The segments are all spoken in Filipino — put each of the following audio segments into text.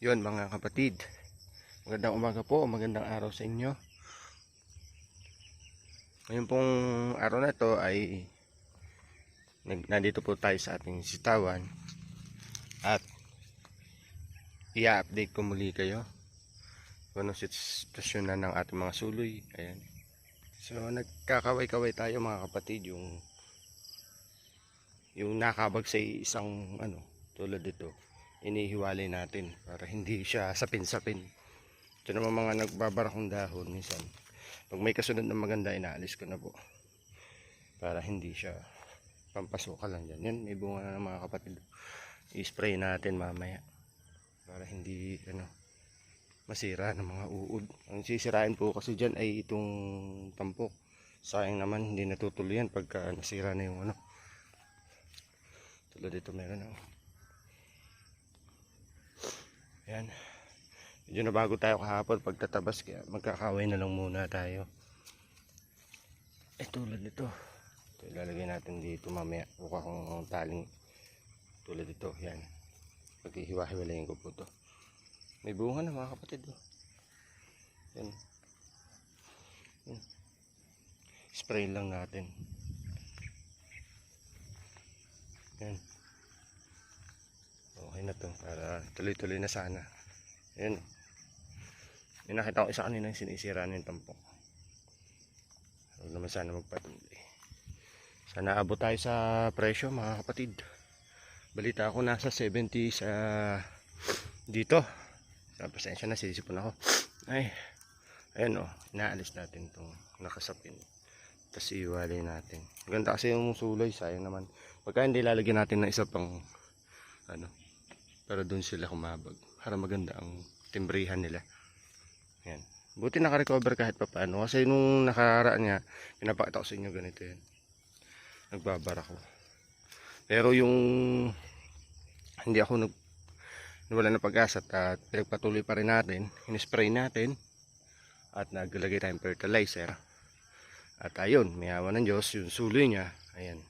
Yon mga kapatid. Magandang umaga po, magandang araw sa inyo. Ngayon pong araw na to ay nandito po tayo sa ating sitawan at i-update ko muli kayo kung anong sitwasyon na ng ating mga suloy. Ayan. So nagkakaway-kaway tayo mga kapatid yung yung nakabag sa isang ano tulad dito inihiwalay natin para hindi siya sapin-sapin. Ito naman mga nagbabarakong dahon minsan. Pag may kasunod na maganda, inaalis ko na po. Para hindi siya pampasuka lang dyan. Yan, may bunga na ng mga kapatid. I-spray natin mamaya. Para hindi, ano, masira ng mga uod. Ang sisirain po kasi dyan ay itong tampok. Sayang naman, hindi natutuloy yan pagka nasira na yung ano. Tulad dito meron ako. Yan. Medyo na bago tayo kahapon pagtatabas kaya magkakaway na lang muna tayo. Eh tulad nito. Ito ilalagay natin dito mamaya. Buka kong taling tulad dito. Yan. Paghihiwa-hiwalayin ko po to. May bunga na mga kapatid. Oh. Yan. Yan. Spray lang natin. Yan. Na to para tuloy-tuloy na sana. Yan. Yung nakita ko isa kanina yung sinisira na yung tampok. Huwag naman sana magpatuloy. Sana abot tayo sa presyo mga kapatid. Balita ako nasa 70 sa dito. Sa pasensya na sisipon ako. Ay. Ayan o. Oh, inaalis natin itong nakasapin. Tapos iwalay natin. Ganda kasi yung sulay. Sayang naman. Pagka hindi lalagyan natin ng isa pang ano para doon sila kumabag. Para maganda ang timbrihan nila. Yan buti naka-recover kahit pa paano kasi nung nakaraan nga pinapakita ko sa inyo ganito yan. Nagbabara ko. Pero yung hindi ako nag wala na pag-asa at pinagpatuloy pa rin natin. In-spray natin. At naglagay tayong fertilizer. At ayun may awa ng Diyos yung suloy niya. Ayan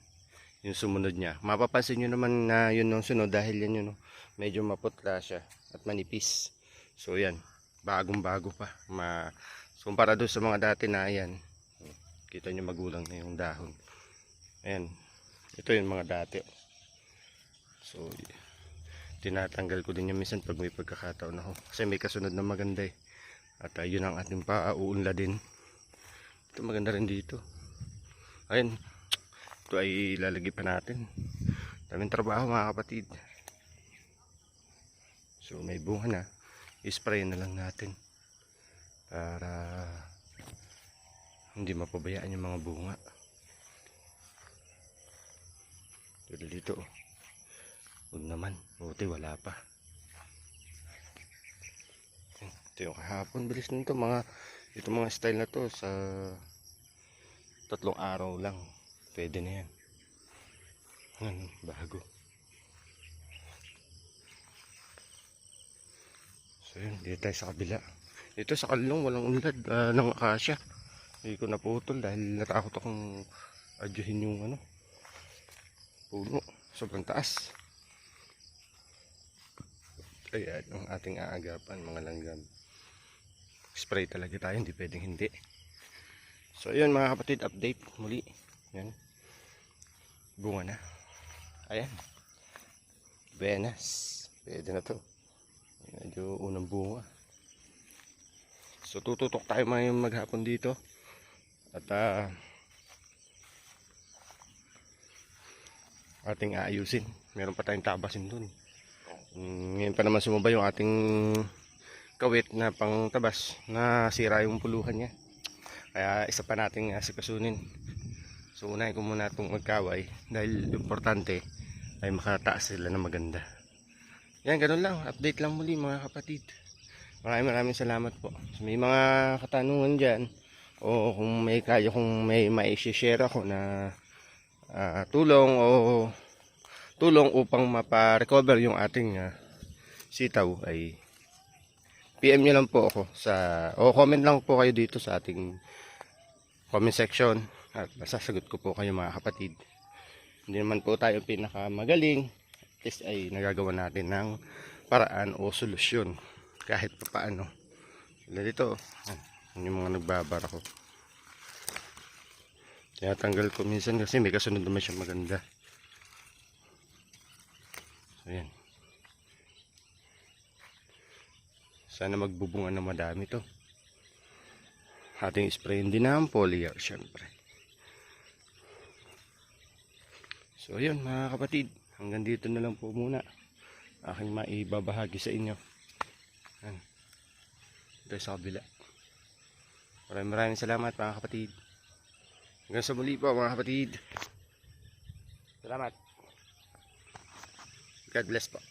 yung sumunod niya. Mapapansin nyo naman na yun nung sunod dahil yan yun, no, medyo maputla siya at manipis. So yan, bagong bago pa. Ma, kumpara doon sa mga dati na yan, kita nyo magulang na yung dahon. Ayan, ito yung mga dati. So, tinatanggal ko din yung minsan pag may pagkakataon ako. Kasi may kasunod na maganda eh. At uh, yun ang ating pauunla din. Ito maganda rin dito. Ayan, ito ay ilalagay pa natin. Daming trabaho mga kapatid. So may bunga na. Ispray na lang natin para hindi mapabayaan yung mga bunga. Tulad dito oh. huwag naman. Buti wala pa. Ito yung kahapon. Bilis nito mga ito mga style na to sa tatlong araw lang Pwede na yan. Ano, bago. So yun, dito tayo sa kabila. Dito sa kalong, walang unlad uh, ng akasya. Hindi ko naputol dahil natakot akong adyuhin yung ano, puno. Sobrang taas. Ayan, ang ating aagapan, mga langgam. Spray talaga tayo, hindi pwedeng hindi. So yun mga kapatid, update muli. Yan. Bunga na. Ayan. Benas. Pwede na to. Medyo unang bunga. So tututok tayo mga maghapon dito. At uh, ating aayusin. Meron pa tayong tabasin dun. Ngayon pa naman sumabay yung ating kawit na pang tabas na sira yung puluhan niya. Kaya isa pa nating asikasunin. So unahin ko muna itong magkaway dahil importante ay makataas sila na maganda. Yan, ganun lang. Update lang muli mga kapatid. Maraming maraming salamat po. So, may mga katanungan dyan o kung may kaya kung may mai-share ako na uh, tulong o tulong upang mapa-recover yung ating uh, sitaw ay PM nyo lang po ako sa o comment lang po kayo dito sa ating comment section at masasagot ko po kayo mga kapatid hindi naman po tayo pinakamagaling at least ay nagagawa natin ng paraan o solusyon kahit pa paano. Dito. Yan yung mga nagbabara ko. Tinatanggal ko minsan kasi may kasunod naman siya maganda. So yan. Sana magbubunga na madami to. Ating sprayin din ng foliar syempre. So yun mga kapatid. Hanggang dito na lang po muna. Aking maibabahagi sa inyo. Yan. Ito sa kabila. Maraming maraming salamat mga kapatid. Hanggang sa muli po mga kapatid. Salamat. God bless po.